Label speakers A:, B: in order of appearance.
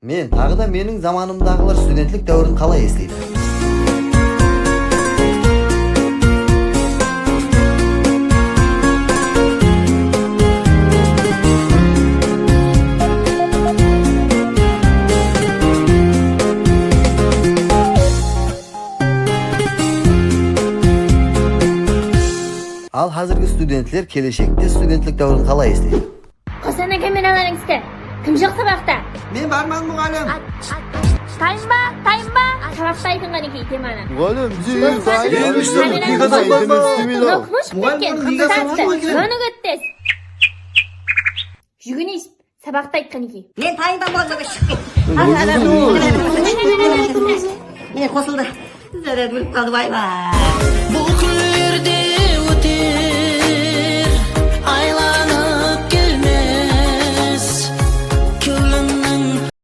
A: мен тағы да менің заманымдағылар студенттік дәуірін қалай естиді? Ал қазіргі студенттер келешекте студенттік дәуірін қалай естиді?
B: Қосана камераларыңызды кім жоқ сабақта
A: мен барман мұғалім
B: тайым ба тайым ба сабақта айтынған екен теманы
A: Мұғалім,
B: жүгінейсіз сабақта айтқан екен
C: мен болмаған шықпен міне қосылды заряд өліп қалды
D: күндерде